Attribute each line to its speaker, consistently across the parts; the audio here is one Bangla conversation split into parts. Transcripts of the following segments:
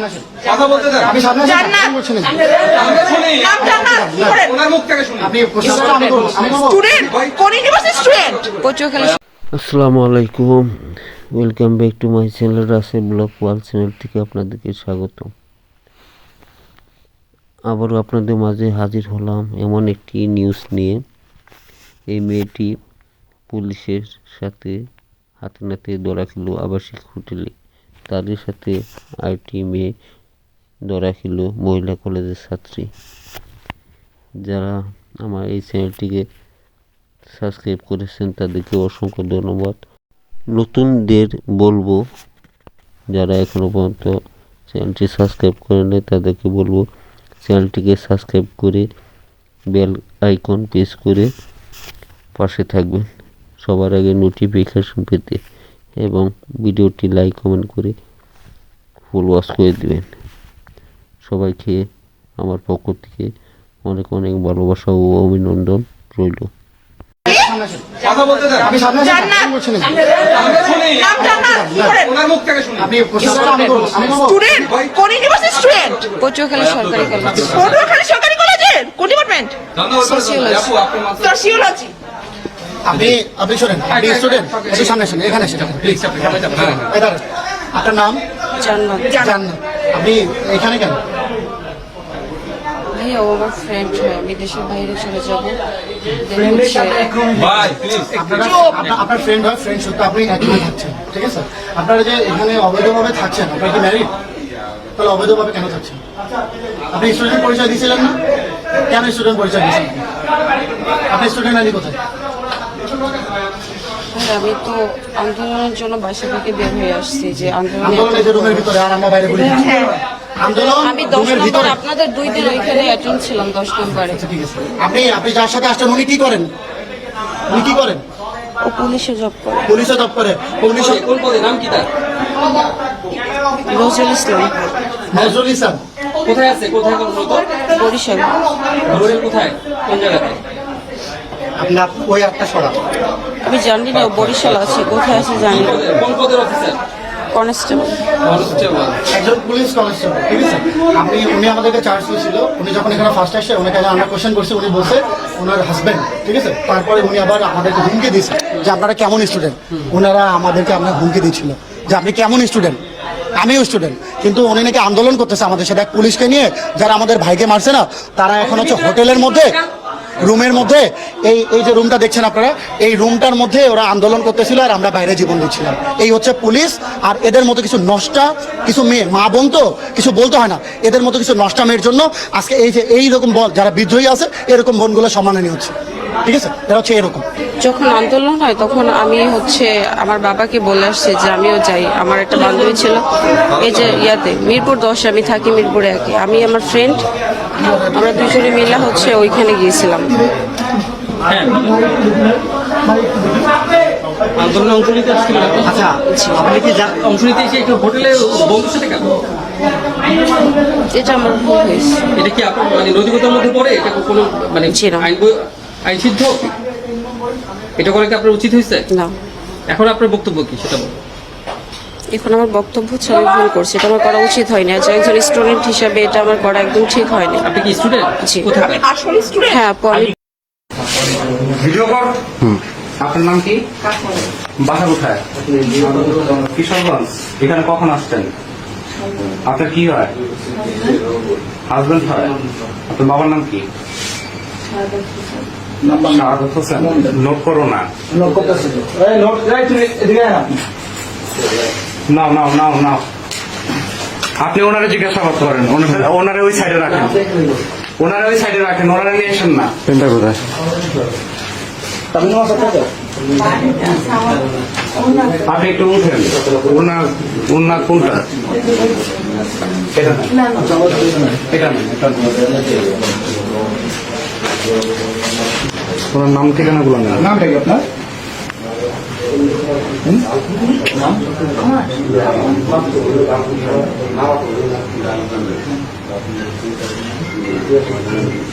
Speaker 1: সামনে আসেন।
Speaker 2: কথা বলতে দেন।
Speaker 1: আপনি সামনে আসেন।
Speaker 3: জান্নাত।
Speaker 1: আমি বলছি না।
Speaker 2: আমাকে শুনি
Speaker 3: নাম জান্নাত। কি করেন?
Speaker 2: ওনার মুখ থেকে শুনি
Speaker 1: আপনি প্রশ্ন আমি করব
Speaker 3: স্টুডেন্ট। কোন ইউনিভার্সিটি স্টুডেন্ট পটুয়াখালী
Speaker 4: আসসালামু আলাইকুম। Welcome back to my channel Rasel blog world channel থেকে আপনাদেরকে স্বাগত আবারও আপনাদের মাঝে হাজির হলাম এমন একটি নিউজ নিয়ে। এই মেয়েটি পুলিশের সাথে হাতে নাতে ধরা খেল আবাসিক হোটেলে। তাদের সাথে আরেকটি মেয়ে ধরা খেল মহিলা কলেজের ছাত্রী। যারা আমার এই চ্যানেলটিকে সাবস্ক্রাইব করেছেন তাদেরকে অসংখ্য ধন্যবাদ। নতুনদের বলব, যারা এখনও পর্যন্ত চ্যানেলটি সাবস্ক্রাইব করে নেয় তাদেরকে বলব, চ্যানেলটিকে সাবস্ক্রাইব করে বেল আইকন প্রেস করে পাশে থাকবেন। সবার আগে নোটিফিকেশন পেতে। এবং ভিডিওটি লাইক কমেন্ট করে ফুল ওয়াশ করে দেবেন। সবাইকে আমার পক্ষ থেকে অনেক অনেক ভালোবাসা ও অভিনন্দন রইল।
Speaker 3: পটুয়াখালী সরকারি কলেজ। পটুয়াখালী সরকারি কলেজের? কোন ডিপার্টমেন্ট
Speaker 2: মাত্র
Speaker 3: সোশিওলজি
Speaker 1: আপনি আপনি শোনেন আপনি স্টুডেন্ট একটু সামনে আসেন এখানে আসেন
Speaker 2: প্লিজ আপনি সামনে যান হ্যাঁ।
Speaker 1: আপনার নাম?
Speaker 5: জান্নাত।
Speaker 1: জান্নাত। আপনি এখানে কেন?
Speaker 5: ভাইয়া ও আমার ফ্রেন্ড আমি দেশের বাইরে চলে যাব।
Speaker 2: প্লিজ
Speaker 1: আপনারা ফ্রেন্ড হয় ফ্রেন্ড সত্য আপনি একজন থাকছেন ঠিক আছে? আপনারা যে এখানে অবৈধভাবে থাকছেন আপনারা কি ম্যারিড তাহলে অবৈধভাবে কেন থাকছেন? আপনি স্টুডেন্ট পরিচয় দিয়েছিলেন না? কেন স্টুডেন্ট পরিচয় দিয়েছিলেন আপনি স্টুডেন্ট আইডি কোথায়?
Speaker 5: আমি তো আন্দোলনের জন্য বাসা থেকে বের হয়ে আসছি যে আন্দোলনে
Speaker 1: আন্দোলন এই যে রুমের ভিতরে আর আমরা বাইরে বলি আন্দোলন
Speaker 5: আমি দশ নম্বর আপনাদের দুই দিন ওইখানে অ্যাটেন্ড ছিলাম দশ নম্বরে।
Speaker 1: আপনি আপনি যার সাথে আসছেন উনি কি করেন? উনি কি করেন?
Speaker 5: ও পুলিশে জব করে।
Speaker 1: পুলিশে জব করে। পুলিশে
Speaker 2: কোন পদে? নাম কি তার?
Speaker 5: নজরুল ইসলাম।
Speaker 1: নজরুল ইসলাম।
Speaker 2: কোথায় আছে? কোথায়?
Speaker 5: বরিশাল।
Speaker 2: বরিশাল কোথায়? কোন জায়গাতে?
Speaker 1: আপনার ওই একটা সরা
Speaker 5: আমি জানি না বরিশাল আছে কোথায় আছে জানি না।
Speaker 2: কোন পদের অফিসার
Speaker 5: কনস্টেবল।
Speaker 2: কনস্টেবল
Speaker 1: একজন পুলিশ কনস্টেবল। ঠিক আছে? আপনি উনি আমাদেরকে চার্জ দিয়েছিল। উনি যখন এখানে ফার্স্ট আগে আমরা কোশ্চেন করছি উনি বলছে ওনার ঠিক আছে? তারপরে উনি আবার আমাদেরকে হুমকি দিয়েছে যে আপনারা কেমন স্টুডেন্ট ওনারা আমাদেরকে আপনার হুমকি দিচ্ছিল যে আপনি কেমন স্টুডেন্ট আমিও স্টুডেন্ট কিন্তু উনি নাকি আন্দোলন করতেছে আমাদের সাথে। এক পুলিশকে নিয়ে যারা আমাদের ভাইকে মারছে না তারা এখন হচ্ছে হোটেলের মধ্যে রুমের মধ্যে, এই এই যে রুমটা দেখছেন আপনারা, এই রুমটার মধ্যে ওরা আন্দোলন করতেছিল আর আমরা বাইরে জীবন দিচ্ছিলাম। এই হচ্ছে পুলিশ, আর এদের মতো কিছু নষ্টা, কিছু মেয়ে, মা বোন তো কিছু বলতে হয় না, এদের মতো কিছু নষ্টা মেয়ের জন্য আজকে এই যে এইরকম বল, যারা বিদ্রোহী আছে, এরকম বনগুলো সম্মাননীয় হচ্ছে। ঠিক আছে? এরা হচ্ছে এরকম।
Speaker 5: যখন আন্দোলন হয় তখন আমি হচ্ছে আমার বাবাকে বলে আসছে যে আমিও যাই। আমার একটা বান্ধবী ছিল এই যে ইয়াতে মিরপুর দশে আমি থাকি মিরপুরে একে আমি আমার ফ্রেন্ড আমরা দুজনে মিলে হচ্ছে ওইখানে গিয়েছিলাম।
Speaker 2: আন্দোলনে অংশ নিতে আসছিলেন
Speaker 1: আচ্ছা আপনি কি
Speaker 2: অংশ নিতে এসে একটু হোটেলে বন্ধুর সাথে কেন
Speaker 5: এটা আমার ভুল হয়েছে।
Speaker 2: এটা কি আপনার মানে নৈতিকতার মধ্যে পড়ে? এটা কোনো মানে। আইন আইন সিদ্ধ। এটা করে কি আপনার উচিত হয়েছে?
Speaker 5: না।
Speaker 2: এখন আপনার বক্তব্য কি সেটা বলুন।
Speaker 5: এখন আমার বক্তব্য হচ্ছে আমি ভুল করছি এটা আমার করা উচিত হয়নি। আজ একজন স্টুডেন্ট হিসাবে এটা আমার করা একদম ঠিক হয়নি।
Speaker 2: আপনি কি স্টুডেন্ট
Speaker 5: জি।
Speaker 2: কোথায়?
Speaker 3: আসলে স্টুডেন্ট
Speaker 5: হ্যাঁ আপু
Speaker 6: ভিডিও কর। আপনার নাম কি? বাসা কোথায়? কিশোরগঞ্জ। এখানে কখন আসছেন? আপনার কি হয়? হাজবেন্ড হয়। আপনার বাবার নাম কি? শাহাদত হোসেন নোট করো না। নাও নাও নাও নাও। আপনি ওনারে জিজ্ঞাসাবাদ করেন ওনারে- ওনারে ওই সাইডে রাখেন। ওনারে ওই সাইডে রাখেন। ওনারে নিয়ে আসেন না। পেনটা কোথায়? আপনি একটু উঠেন। ওনার ওনার কোনটা? এটা না। এটা না, এটা না। ওনার নাম ঠিকানা গুলো না নামটা কি আপনার?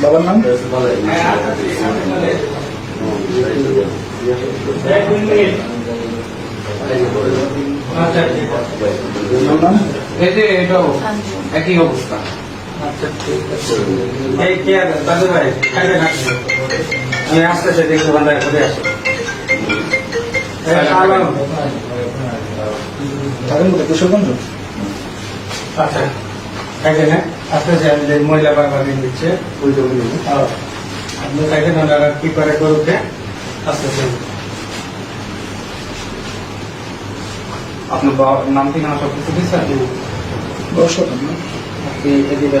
Speaker 6: বাবার নাম? নাম? এই যে এটাও একই অবস্থা।
Speaker 2: এই কে দাদু ভাই খাইবে না? আমি আসতেছে দেখি বান্দায় করে আসে। আচ্ছা আসতেছে আমি মহিলা বারবার দিচ্ছে। বুঝতে বুঝতে আপনি খাইবেন ওনারা কি করে করুকে আসতেছে।
Speaker 6: আপনার বাবার নাম ঠিকানা সব কিছু দিচ্ছেন আপনি এদিকে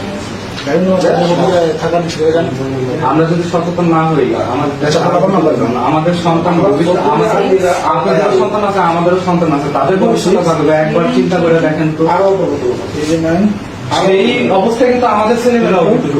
Speaker 6: আমরা যদি সচেতন না হই আমাদের সন্তান আপনাদের সন্তান আছে আমাদেরও সন্তান আছে তাদের ভবিষ্যৎ থাকবে একবার চিন্তা করে দেখেন তো আর এই অবস্থা কিন্তু আমাদের ছেলেমেয়েরাও কিন্তু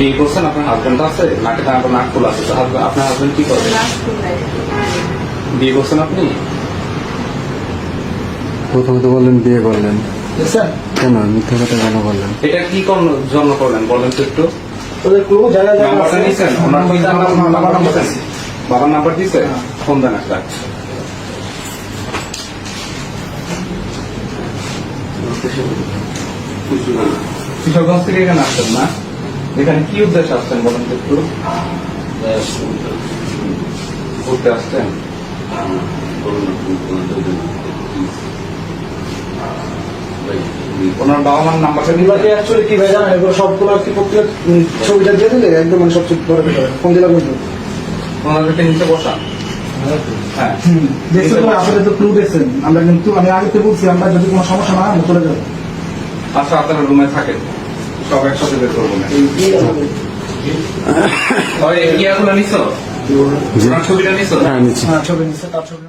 Speaker 6: বিয়ে করছেন আপনার হাজবেন্ড আছে নাকে তার নাক ফুল আছে আপনার হাজবেন্ড কি করে? বিয়ে করছেন আপনি?
Speaker 7: প্রথমে তো বললেন বিয়ে করলেন। কেন? মিথ্যা কথা কেন বললেন?
Speaker 6: এটা কি কোন- জন্য করলেন? বলেন তো একটু। নাম বাবার নাম্বার নাম্বার দিছে? ফোন দেন একটা। কিশোরগঞ্জ থেকে এখানে আসছেন না? এখানে কি উদ্দেশ্যে আসছেন বলেন তো একটু? ঘুরতে আসছেন? ওনার বাবা মার নাম্বারটা নিলে
Speaker 8: অ্যাকচুয়ালি কি ভাই জানেন এগুলো সবগুলো কি প্রত্যেক ছবিটা দিয়ে দিলে একদম মানে সব ঠিক করে দিতে ফোন দিলে বলতো
Speaker 6: ওনাদেরকে নিচে বসান হ্যাঁ।
Speaker 8: আসলে তো ক্লু দেখছেন আমরা কিন্তু আমি আগে তো বলছি আমরা যদি কোনো সমস্যা না হয় আমরা চলে যাব।
Speaker 6: আচ্ছা আপনারা রুমে থাকেন। সব একসাথে বের করব না। নিছো? ছবিটা নিছো?
Speaker 7: হ্যাঁ
Speaker 8: হ্যাঁ ছবি নিচ্ছে তার ছবি